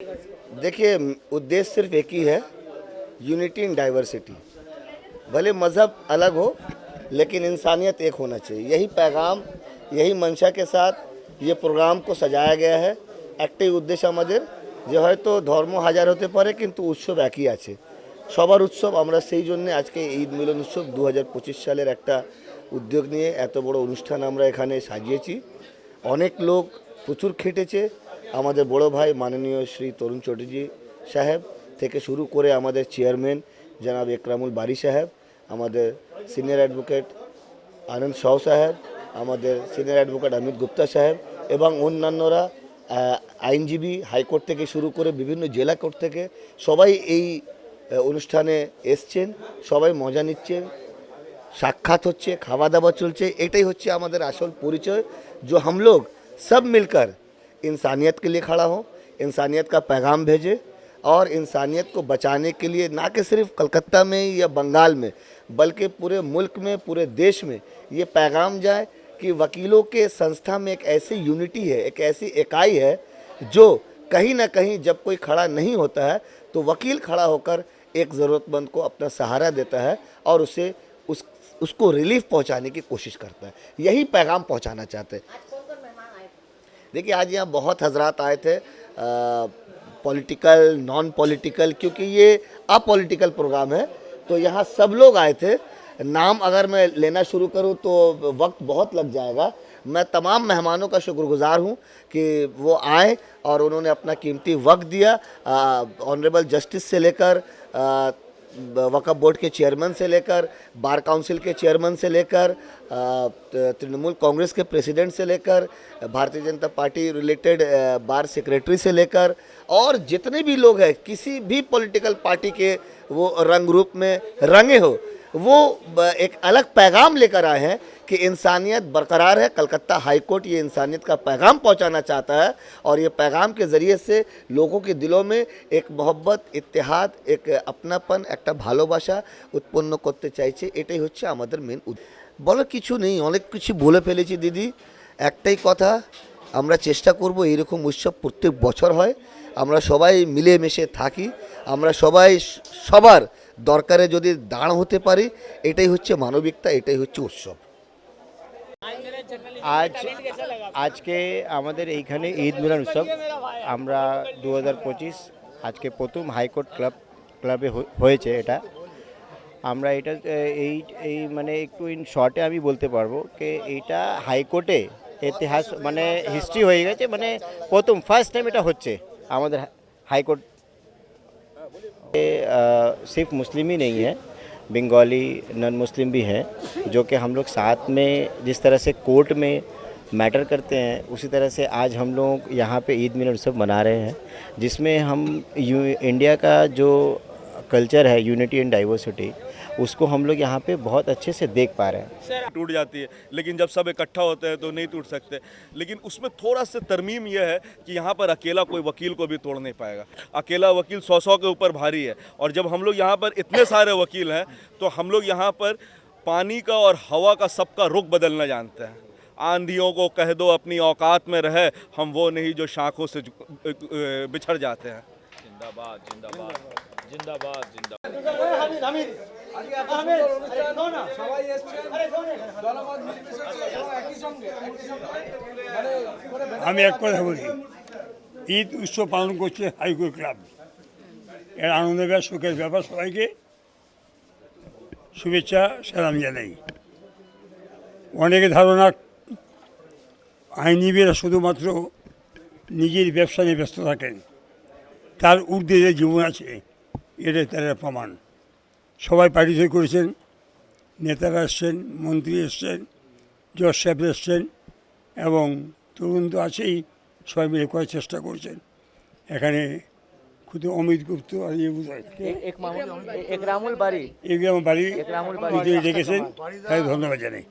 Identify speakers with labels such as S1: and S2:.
S1: देखिए उद्देश्य सिर्फ एक ही है यूनिटी इन डाइवर्सिटी भले मज़हब अलग हो लेकिन इंसानियत एक होना चाहिए यही पैगाम यही मंशा के साथ ये प्रोग्राम को सजाया गया है একটাই উদ্দেশ্য আমাদের যে হয়তো ধর্ম হাজার হতে পারে কিন্তু উৎসব একই আছে সবার উৎসব আমরা সেই জন্য আজকে ঈদ মিলন উৎসব দু সালের একটা উদ্যোগ নিয়ে এত বড় অনুষ্ঠান আমরা এখানে সাজিয়েছি অনেক লোক প্রচুর খেটেছে আমাদের বড় ভাই মাননীয় শ্রী তরুণ চটর্জি সাহেব থেকে শুরু করে আমাদের চেয়ারম্যান জনাব একরামুল বাড়ি সাহেব, আমাদের সিনিয়র অ্যাডভোকেট আনন্দ শাহ সাহেব, আমাদের সিনিয়র অ্যাডভোকেট অমিত গুপ্তা সাহেব এবং অন্যান্যরা আইনজীবী হাইকোর্ট থেকে শুরু করে বিভিন্ন জেলা কোর্ট থেকে সবাই এই অনুষ্ঠানে এসছেন, সবাই মজা নিচ্ছেন, সাক্ষাৎ হচ্ছে, খাওয়া দাওয়া চলছে, এটাই হচ্ছে আমাদের আসল পরিচয়। যে হামলোক সব মিলকার इंसानियत के लिए खड़ा हो, इंसानियत का पैगाम भेजे और इंसानियत को बचाने के लिए ना कि सिर्फ़ कलकत्ता में या बंगाल में, बल्कि पूरे मुल्क में, पूरे देश में ये पैगाम जाए कि वकीलों के संस्था में एक ऐसी यूनिटी है, एक ऐसी इकाई है जो कहीं ना कहीं जब कोई खड़ा नहीं होता है तो वकील खड़ा होकर एक ज़रूरतमंद को अपना सहारा देता है और उसे उस, उसको रिलीफ पहुँचाने की कोशिश करता है। यही पैगाम पहुंचाना चाहते हैं। देखिए, आज यहाँ बहुत हजरात आए थे पॉलिटिकल नॉन पॉलिटिकल क्योंकि ये अपॉलिटिकल प्रोग्राम है। तो यहाँ सब लोग आए थे। नाम अगर मैं लेना शुरू करूँ तो वक्त बहुत लग जाएगा। मैं तमाम मेहमानों का शुक्रगुजार हूँ कि वो आए और उन्होंने अपना कीमती वक्त दिया। ऑनरेबल जस्टिस से लेकर वक्फ बोर्ड के चेयरमैन से लेकर, बार काउंसिल के चेयरमैन से लेकर तृणमूल कांग्रेस के प्रेसिडेंट से लेकर, भारतीय जनता पार्टी रिलेटेड बार सेक्रेटरी से लेकर, और जितने भी लोग हैं, किसी भी पॉलिटिकल पार्टी के वो रंग रूप में रंगे हो, वो एक अलग पैगाम लेकर आए हैं कि इंसानियत बरकरार है कलकत्ता हाई कोर्ट ये इंसानियत का पैगाम पहुंचाना चाहता है और ये पैगाम के ज़रिए से लोगों के दिलों में एक मोहब्बत ইতিহাদ এক আপনাপন একটা ভালোবাসা উৎপন্ন করতে চাইছে এটাই হচ্ছে আমাদের মেন বলো কিছু নেই অনেক কিছু বলে ফেলেছি দিদি একটাই কথা আমরা চেষ্টা করব এইরকম উৎসব প্রত্যেক বছর হয় আমরা সবাই মিলেমিশে থাকি আমরা সবাই স- সবার দরকারে যদি দাঁড় হতে পারি এটাই হচ্ছে মানবিকতা এটাই হচ্ছে উৎসব
S2: আজ, আজকে আমাদের এইখানে ঈদ মিলন উৎসব। আমরা দু হাজার পঁচিশ আজকে প্রথম হাইকোর্ট ক্লাব, ক্লাবে হয়েছে এটা। আমরা এটা এই এই মানে একটু ইন শর্টে আমি বলতে পারব যে এটা হাইকোর্টে ইতিহাস মানে হিস্ট্রি হয়ে গেছে মানে প্রথম, ফার্স্ট টাইম এটা হচ্ছে আমাদের হাইকোর্ট। সিফ মুসলিমই নেই হ্যাঁ। बंगाली नॉन मुस्लिम भी हैं, जो कि हम लोग साथ में जिस तरह से कोर्ट में मैटर करते हैं, उसी तरह से आज हम लोग यहाँ पे ईद मिलन उत्सव मना रहे हैं, जिसमें हम इंडिया का जो कल्चर है, यूनिटी एंड डाइवर्सिटी उसको हम लोग यहाँ पे बहुत अच्छे से देख पा रहे हैं।
S3: टूट जाती है लेकिन जब सब इकट्ठा होते हैं तो नहीं टूट सकते। लेकिन उसमें थोड़ा सा तरमीम यह है कि यहाँ पर अकेला कोई वकील को भी तोड़ नहीं पाएगा। अकेला वकील सौ सौ के ऊपर भारी है और जब हम लोग यहाँ पर इतने सारे वकील हैं तो हम लोग यहाँ पर पानी का और हवा का सबका रुख बदलना जानते हैं। आंधियों को कह दो अपनी औकात में रहे हम वो नहीं जो शाखों से बिछड़ जाते हैं।
S4: जिंदाबाद जिंदाबाद जिंदाबाद जिंदाबाद।
S5: আমি এক কথা বলি ঈদ উৎসব পালন করছে হাইকোর্ট ক্লাব। এর আনন্দের ব্যাপার সুখের ব্যাপার সবাইকে শুভেচ্ছা সালাম জানাই। অনেকে ধারণা আইনজীবীরা শুধুমাত্র নিজের ব্যবসা নিয়ে ব্যস্ত থাকেন। তার ঊর্ধ্বে যে জীবন আছে এটাই তারা প্রমাণ। সবাই পার্টিসিপেট করেছেন। নেতারা এসছেন মন্ত্রী এসছেন জজ সাহেব এসছেন এবং তরুণ তো আছেই সবাই মিলে করার চেষ্টা করছেন। এখানে খুদ অমিত গুপ্ত আর ইয়ে বুঝায় বাড়ি।
S6: একরামুল বাড়ি।
S5: তাই ধন্যবাদ জানাই।